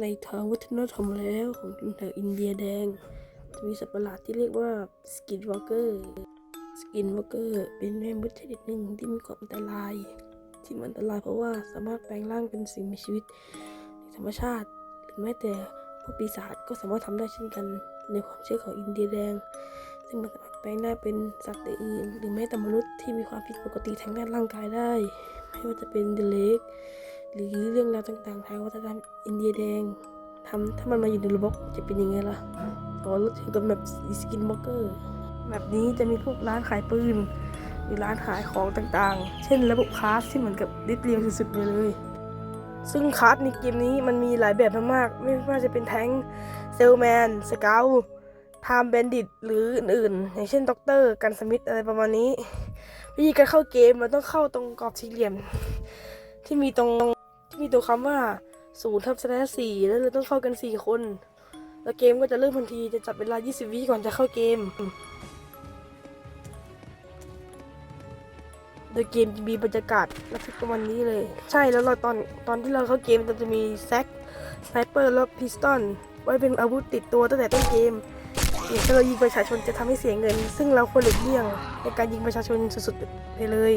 ในทางวัฒนธรรมแล้วของชนเผ่าอินเดียแดง จะมีสัตว์ประหลาดที่เรียกว่าสกินวอ l เกอร์สกินวอ l เกอร์เป็นแมงมุมชนิดหนึ่งที่มีความอันตราย ที่มันอันตรายเพราะว่าสามารถแปลงร่างเป็นสิ่งมีชีวิตในธรรมชาติ หรือแม้แต่พวกปีศาจก็สามารถทำได้เช่นกันในความเชื่อของอินเดียแดง ซึ่งมันสามารถแปลงได้เป็นสัตว์อื่น หรือแม้แต่มนุษย์ที่มีความผิดปกติทางด้านร่างกายได้ ไม่ว่าจะเป็นเดเล็ก หรือเรื่องราวต่างๆทางวัฒนธรรมอินเดียแดงทำถ้ามันมาอยู่ในระบบจะเป็นยังไงล่ะก็รู้ถึงกับแบบสกินบล็อกเกอร์แบบนี้จะมีพวกร้านขายปืน หรือร้านขายของต่างๆ เช่นระบบคาสที่เหมือนกับดิสเรียลสุดๆไปเลย ซึ่งคาสในเกมนี้มันมีหลายแบบมากๆ ไม่ว่าจะเป็นแทงเซลแมน สเกลไทม์แบนดิตหรืออื่นๆ อย่างเช่นด็อกเตอร์กันสมิธอะไรประมาณนี้ วิธีการเข้าเกมมันต้องเข้าตรงกรอบสี่เหลี่ยม ที่มีตรง ที่มีตัวคำว่าศูนย์ทับสแลชสี่แล้วเราต้องเข้ากันสี่คน แล้วเกมก็จะเริ่มทันทีจะจับเวลา 20 วิก่อนจะเข้าเกม โดยเกมจะมีบรรยากาศระทึกประมาณนี้เลย ใช่แล้วเราตอนตอนที่เราเข้าเกมเราจะมีแซกสไนเปอร์แล้วพิสตอนไว้เป็นอาวุธติดตัวตั้งแต่ต้นเกมอย่างถ้าเรายิงประชาชนจะทำให้เสียเงิน ซึ่งเราควรหลีกเลี่ยงในการยิงประชาชนสุดๆไปเลย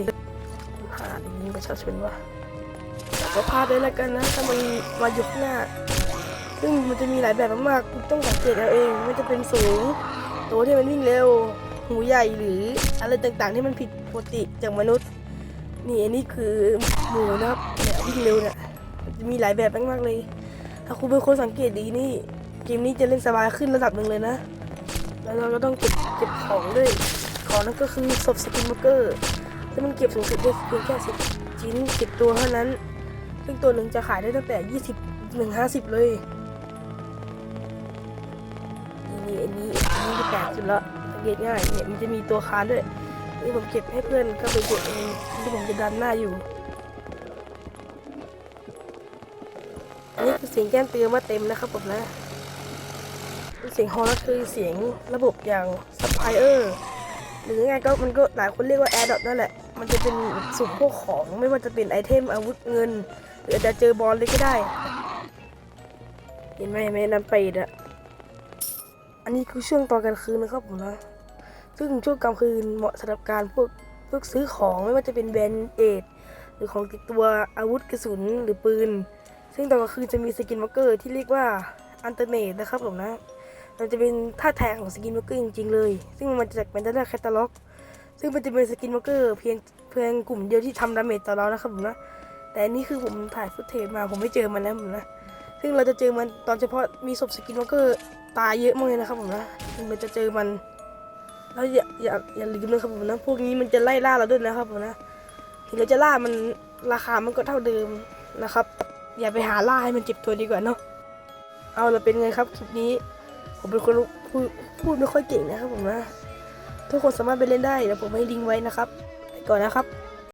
หายิงประชาชนวะ ก็พาได้แล้วกันนะถ้ามันมายู่ข้างหน้า ซึ่งมันจะมีหลายแบบมากๆคุณต้องสังเกตเอาเองไม่จะเป็นสูง ตัวที่มันวิ่งเร็ว หูใหญ่หรืออะไรต่างๆที่มันผิดปกติจากมนุษย์ นี่อันนี้คือหมูนะครับเนี่ยวิ่งเร็วเนี่ยจะมีหลายแบบมากๆเลย ถ้าคุณเป็นคนสังเกตดีนี่เกมนี้จะเล่นสบายขึ้นระดับหนึ่งเลยนะ แล้วเราก็ต้องเก็บเก็บของด้วยของนั่นก็คือศพสกินมาร์เกอร์ซึ่มันเก็บสูงสุดได้เพียงแค่สิบชิ้นสิบตัวเท่านั้น ซึ่งตัวหนึ่งจะขายได้ตั้งแต่ยี่สิบหนึ่งห้าสิบเลยนี่อันนี้อันนี้จะแปลกสุดละสังเกตง่ายเนี่ยมันจะมีตัวค้านด้วยนี่ผมเก็บให้เพื่อนก็ไปก็บเองที่ผมจะดันหน้าอยู่อันนี้คือเสียงแจ้งเตือนว่าเต็มนะครับผมนะเสียงฮอลล์คือเสียงระบบอย่างซัพพลายเออร์หรือไงก็มันก็หลายคนเรียกว่าแอร์ดอทนั่นแหละ มันจะเป็นสุ่มพวกของไม่ว่าจะเป็นไอเทมอาวุธเงิน อาจจะเจอบอลเลยก็ได้ เห็นไหมเห็นไหมนั่นไปดอะอันนี้คือช่วงตอนกลางคืนนะครับผมนะ ซึ่งช่วงกลางคืนเหมาะสำหรับการพวกพวกซื้อของไม่ว่าจะเป็นแบนเอดหรือของติดตัวอาวุธกระสุนหรือปืน ซึ่งตอนกลางคืนจะมีสกินวอลเกอร์ที่เรียกว่าอันเทอร์เนตนะครับผมนะมันจะเป็นท่าแท้ของสกินวอลเกอร์จริงๆเลย ซึ่งมันมาจากเป็นด้านแคตตาล็อก ซึ่งมันจะเป็นสกินวอลเกอร์เพียงเพียงกลุ่มเดียวที่ทำดาเมจต่อเรานะครับผมนะ แต่นนี้คือผมถ่ายฟุตเทจมาผมไม่เจอมันนะผมนะ ซึ่งเราจะเจอมันตอนเฉพาะมีศพสกินวอลเกอร์ตายเยอะมากเลยนะครับผมนะถึงมันจะเจอมัน แล้วอย่าอย่าอย่าลืมนะครับผมนะ พวกนี้มันจะไล่ล่าเราด้วยนะครับผมนะ ถึงเราจะล่ามันราคามันก็เท่าเดิมนะครับ อย่าไปหาล่าให้มันเจ็บตัวดีกว่าเนาะ เอาเราเป็นไงครับคลิปนี้ ผมเป็นคนพูดพูดไม่ค่อยเก่งนะครับผมนะ ทุกคนสามารถไปเล่นได้เดี๋ยวผมให้ลิงก์ไว้นะครับ ไปก่อนนะครับ